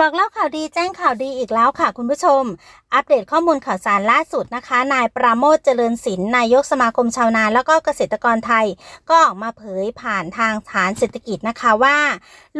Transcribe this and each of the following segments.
บอกเล่าข่าวดีแจ้งข่าวดีอีกแล้วค่ะคุณผู้ชม อัปเดตข้อมูลข่าวสารล่าสุดนะคะ นายปราโมทเจริญศิลป์นายกสมาคมชาวนาแล้วก็เกษตรกรไทย ก็ออกมาเผยผ่านทางฐานเศรษฐกิจนะคะว่า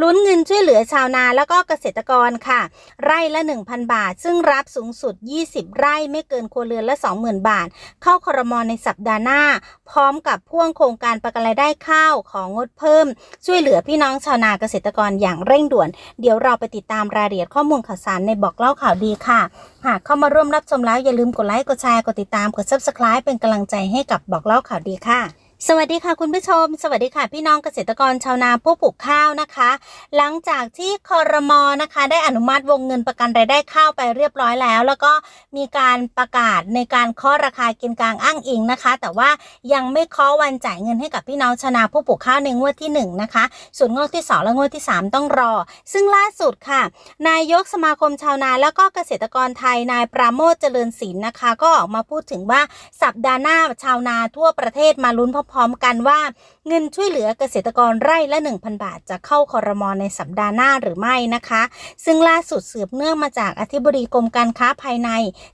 ลุ้นเงินช่วยเหลือชาวนาแล้วก็เกษตรกรค่ะ ไร่ละ 1,000 บาท ซึ่งรับสูงสุด 20 ไร่ไม่เกินครัวเรือนละ 20,000 บาท เข้าครมในสัปดาห์หน้า พร้อมกับพ่วงโครงการประกันรายได้ข้าวของงดเพิ่ม ช่วยเหลือพี่น้องชาวนาเกษตรกรอย่างเร่งด่วน เดี๋ยวเราไปติดตามรายละเอียดข้อมูลข่าวสารในบอกเล่าข่าวดีค่ะ หากเข้ามาร่วมรับชมแล้วอย่าลืมกดไลค์ กดแชร์ กดติดตาม กดซับสไคร้เป็นกำลังใจให้กับบอกเล่าข่าวดีค่ะ สวัสดีค่ะคุณผู้ชม สวัสดีค่ะพี่น้องเกษตรกรชาวนาผู้ปลูกข้าวนะคะ หลังจากที่คอรมอนะคะ ได้อนุมัติวงเงินประกันรายได้ข้าวไปเรียบร้อยแล้ว แล้วก็มีการประกาศในการเคาะราคากินกลางอ้างอิงนะคะ แต่ว่ายังไม่เคาะวันจ่ายเงินให้กับพี่น้องชาวนาผู้ปลูกข้าวในงวดที่หนึ่งนะคะ ส่วนงวดที่สองและงวดที่สามต้องรอ ซึ่งล่าสุดค่ะ นายกสมาคมชาวนา แล้วก็เกษตรกรไทยนายปราโมทเจริญศิลป์นะคะ ก็ออกมาพูดถึงว่าสัปดาห์หน้าชาวนาทั่วประเทศมาลุ้นพพร้อมกันว่าเงินช่วยเหลือเกษตรกรไร่ละ 1,000 บาท จะเข้าคอรมอในสัปดาห์หน้าหรือไม่นะคะ ซึ่งล่าสุดสืบเนื่องมาจากอธิบดีกรมการค้าภายใน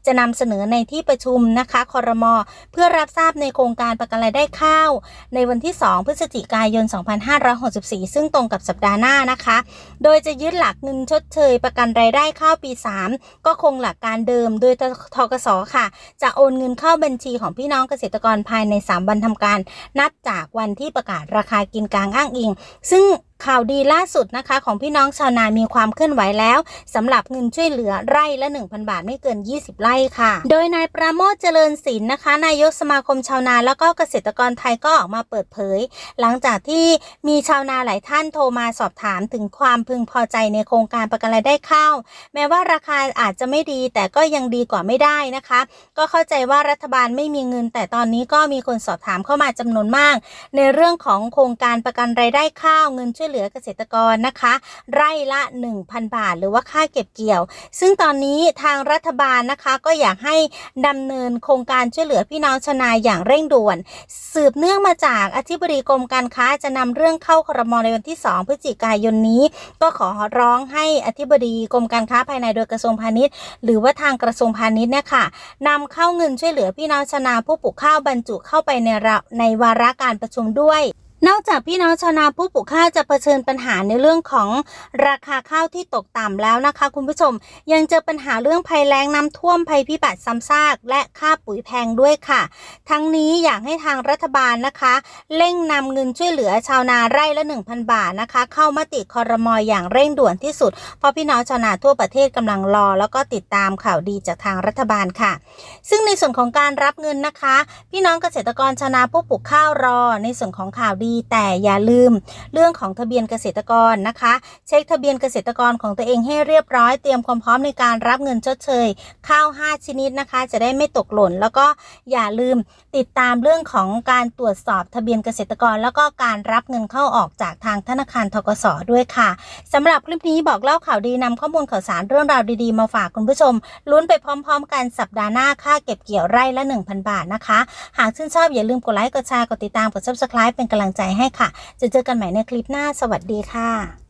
จะนำเสนอในที่ประชุมนะคะคอรมอเพื่อรับทราบในโครงการประกันรายได้ข้าว ในวันที่ 2 พฤศจิกายน 2564 ซึ่งตรงกับสัปดาห์หน้านะคะ โดยจะยึดหลักเงินชดเชย ประกันรายได้ข้าวปี 3 ก็คงหลักการเดิม โดยทกสค่ะ จะโอนเงินเข้าบัญชีของพี่น้องเกษตรกรภายใน 3 วันทำการนับจากวันที่ประกาศราคากินกลางอ้างอิง ซึ่ง ข่าวดีล่าสุดนะคะ ของพี่น้องชาวนามีความเคลื่อนไหวแล้วสำหรับเงินช่วยเหลือไร่ละ 1,000 บาทไม่เกิน 20 ไร่ค่ะ โดยนายประโมทเจริญศิลป์นะคะ นายกสมาคมชาวนาแล้วก็เกษตรกรไทยก็ออกมาเปิดเผย หลังจากที่มีชาวนาหลายท่านโทรมาสอบถามถึงความพึงพอใจในโครงการประกันรายได้ข้าวแม้ว่าราคาอาจจะไม่ดีแต่ก็ยังดีกว่าไม่ได้นะคะ ก็เข้าใจว่ารัฐบาลไม่มีเงิน แต่ตอนนี้ก็มีคนสอบถามเข้ามาจำนวนมาก ในเรื่องของโครงการประกันรายได้ข้าวเงินช่วยเหลือเกษตรกรนะคะ ไร่ละ 1,000 บาท หรือว่าค่าเก็บเกี่ยว ซึ่งตอนนี้ทางรัฐบาลนะคะก็อยากให้ดำเนินโครงการช่วยเหลือพี่น้องชาวนาอย่างเร่งด่วน สืบเนื่องมาจากอธิบดีกรมการค้าจะนำเรื่องเข้าครมในวันที่ 2 พฤศจิกายนนี้ ก็ขอร้องให้อธิบดีกรมการค้าภายในโดยกระทรวงพาณิชย์ หรือว่าทางกระทรวงพาณิชย์เนี่ยค่ะนำเข้าเงินช่วยเหลือพี่น้องชาวนาผู้ปลูกข้าวบรรจุเข้าไปในระในวาระการประชุมด้วย นอกจากพี่น้องชาวนาผู้ปลูกข้าวจะเผชิญปัญหาในเรื่องของราคาข้าวที่ตกต่ำแล้วนะคะ คุณผู้ชมยังเจอปัญหาเรื่องภัยแล้งน้ำท่วมภัยพิบัติซ้ำซากและค่าปุ๋ยแพงด้วยค่ะ ทั้งนี้อยากให้ทางรัฐบาลนะคะ เร่งนำเงินช่วยเหลือชาวนาไร่ละ 1,000 บาทนะคะ เข้ามาติคอรมออย่างเร่งด่วนที่สุด เพราะพี่น้องชาวนาทั่วประเทศกำลังรอ แล้วก็ติดตามข่าวดีจากทางรัฐบาลค่ะ ซึ่งในส่วนของการรับเงินนะคะ พี่น้องเกษตรกรชาวนาผู้ปลูกข้าวรอ ในส่วนของข่าวดีแต่อย่าลืมเรื่องของทะเบียนเกษตรกรนะคะ เช็คทะเบียนเกษตรกรของตัวเองให้เรียบร้อยเตรียมความพร้อมในการรับเงินชดเชยข้าว 5 ชนิดนะคะ จะได้ไม่ตกหล่น แล้วก็อย่าลืมติดตามเรื่องของการตรวจสอบทะเบียนเกษตรกร แล้วก็การรับเงินเข้าออกจากทางธนาคารทกสด้วยค่ะสำหรับคลิปนี้บอกเล่าข่าวดีนำข้อมูลข่าวสารเรื่องราวดีๆมาฝากคุณผู้ชมลุ้นไปพร้อม ๆ กันสัปดาห์หน้าค่าเก็บเกี่ยวไร่ละ 1,000 บาทนะคะ หากชื่นชอบอย่าลืมกดไลค์กดแชร์กดติดตามกด subscribe เป็นกำลังใจให้ค่ะ จะเจอกันใหม่ในคลิปหน้า สวัสดีค่ะ